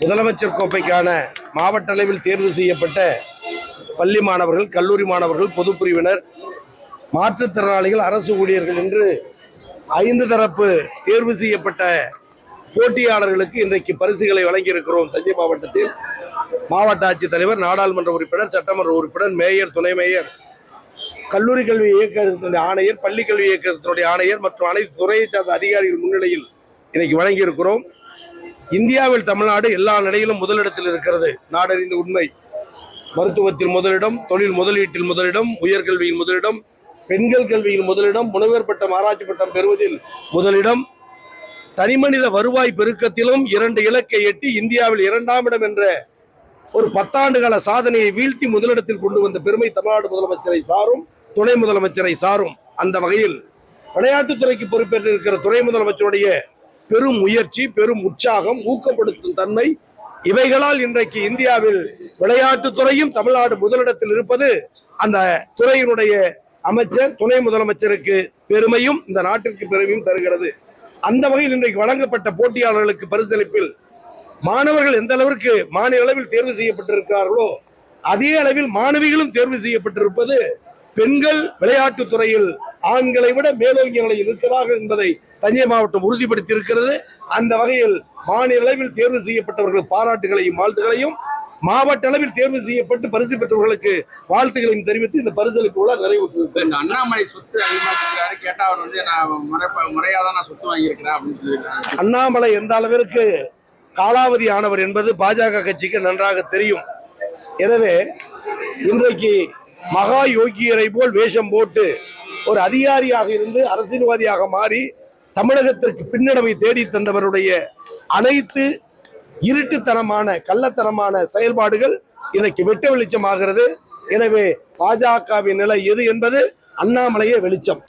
முதலமைச்சர் கோப்பைக்கான மாவட்ட அளவில் தேர்வு செய்யப்பட்ட பள்ளி மாணவர்கள் கல்லூரி மாணவர்கள் பொதுப்பிரிவினர் மாற்றுத்திறனாளிகள் அரசு ஊழியர்கள் என்று ஐந்து தரப்பு தேர்வு செய்யப்பட்ட போட்டியாளர்களுக்கு இன்றைக்கு பரிசுகளை வழங்கியிருக்கிறோம். தஞ்சை மாவட்டத்தில் மாவட்ட ஆட்சித்தலைவர் நாடாளுமன்ற உறுப்பினர் சட்டமன்ற உறுப்பினர் மேயர் துணை மேயர் கல்லூரி கல்வி இயக்கத்தினுடைய ஆணையர் பள்ளி கல்வி இயக்கத்தினுடைய ஆணையர் மற்றும் அனைத்து துறையை சார்ந்த அதிகாரிகள் முன்னிலையில் இன்னைக்கு வழங்கியிருக்கிறோம். இந்தியாவில் தமிழ்நாடு எல்லா நிலையிலும் முதலிடத்தில் இருக்கிறது. நாடறிந்த உண்மை. மருத்துவத்தில் முதலிடம் தொழில் முதலீட்டில் முதலிடம் உயர்கல்வியில் முதலிடம் பெண்கள் கல்வியில் முதலிடம் முனைவர் பட்டம் ஆராய்ச்சி பட்டம் பெறுவதில் முதலிடம். தனிமனித வருவாய் பெருக்கத்திலும் இரண்டு இலக்கை எட்டி இந்தியாவில் இரண்டாம் இடம் என்ற ஒரு பத்தாண்டு கால சாதனையை வீழ்த்தி முதலிடத்தில் கொண்டு வந்த பெருமை தமிழ்நாடு முதலமைச்சரை சாரும் துணை முதலமைச்சரை சாரும். அந்த வகையில் விளையாட்டுத்துறைக்கு பொறுப்பேற்றிருக்கிற துணை முதலமைச்சருடைய பெரும் முயற்சி பெரும் உற்சாகம் ஊக்கப்படுத்தும் தன்மை இவைகளால் இன்றைக்கு இந்தியாவில் விளையாட்டுத் துறையும் தமிழ்நாடு முதலிடத்தில் இருப்பது அந்த துறையினுடைய அமைச்சர் துணை முதலமைச்சருக்கு பெருமையும் இந்த நாட்டிற்கு பெருமையும் தருகிறது. அந்த வகையில் இன்றைக்கு வழங்கப்பட்ட போட்டியாளர்களுக்கு பரிசளிப்பில் மாணவர்கள் எந்த அளவிற்கு மாநில அளவில் தேர்வு செய்யப்பட்டிருக்கிறார்களோ அதே அளவில் மாணவிகளும் தேர்வு செய்யப்பட்டிருப்பது பெண்கள் விளையாட்டுத் துறையில் ஆண்களை விட மேலோங்கிய நிலையில் இருக்கிறார்கள் என்பதை தஞ்சை மாவட்டம் உறுதிப்படுத்தி இருக்கிறது அந்த வகையில் மாநில அளவில் தேர்வு செய்யப்பட்டவர்கள் பாராட்டுகளையும் வாழ்த்துகளையும் மாவட்ட அளவில் தேர்வு செய்யப்பட்டு பரிசு பெற்றவர்களுக்கு வாழ்த்துக்களையும் தெரிவித்து இந்த பரிசளிப்பு விழா நிறைவுற்று இந்த அண்ணாமலை சொத்து அதிகமா இருக்கிறாரு கேட்டா அவர் வந்து நான் முறை முறையா தான் நான் சொத்து வாங்கியிருக்கிறேன் அப்படின்னு சொல்லியிருக்காரு. அண்ணாமலை எந்த அளவிற்கு காலாவதி ஆனவர் என்பது பாஜக கட்சிக்கு நன்றாக தெரியும். எனவே இன்றைக்கு மகா யோகியரை போல் வேஷம் போட்டு ஒரு அதிகாரியாக இருந்து அரசியல்வாதியாக மாறி தமிழகத்திற்கு பின்னடைவை தேடி தந்தவருடைய அனைத்து இருட்டுத்தனமான கள்ளத்தனமான செயல்பாடுகள் இன்னைக்கு வெட்ட வெளிச்சமாகிறது. எனவே பாஜகவின் நிலை எது என்பது அண்ணாமலையே வெளிச்சம்.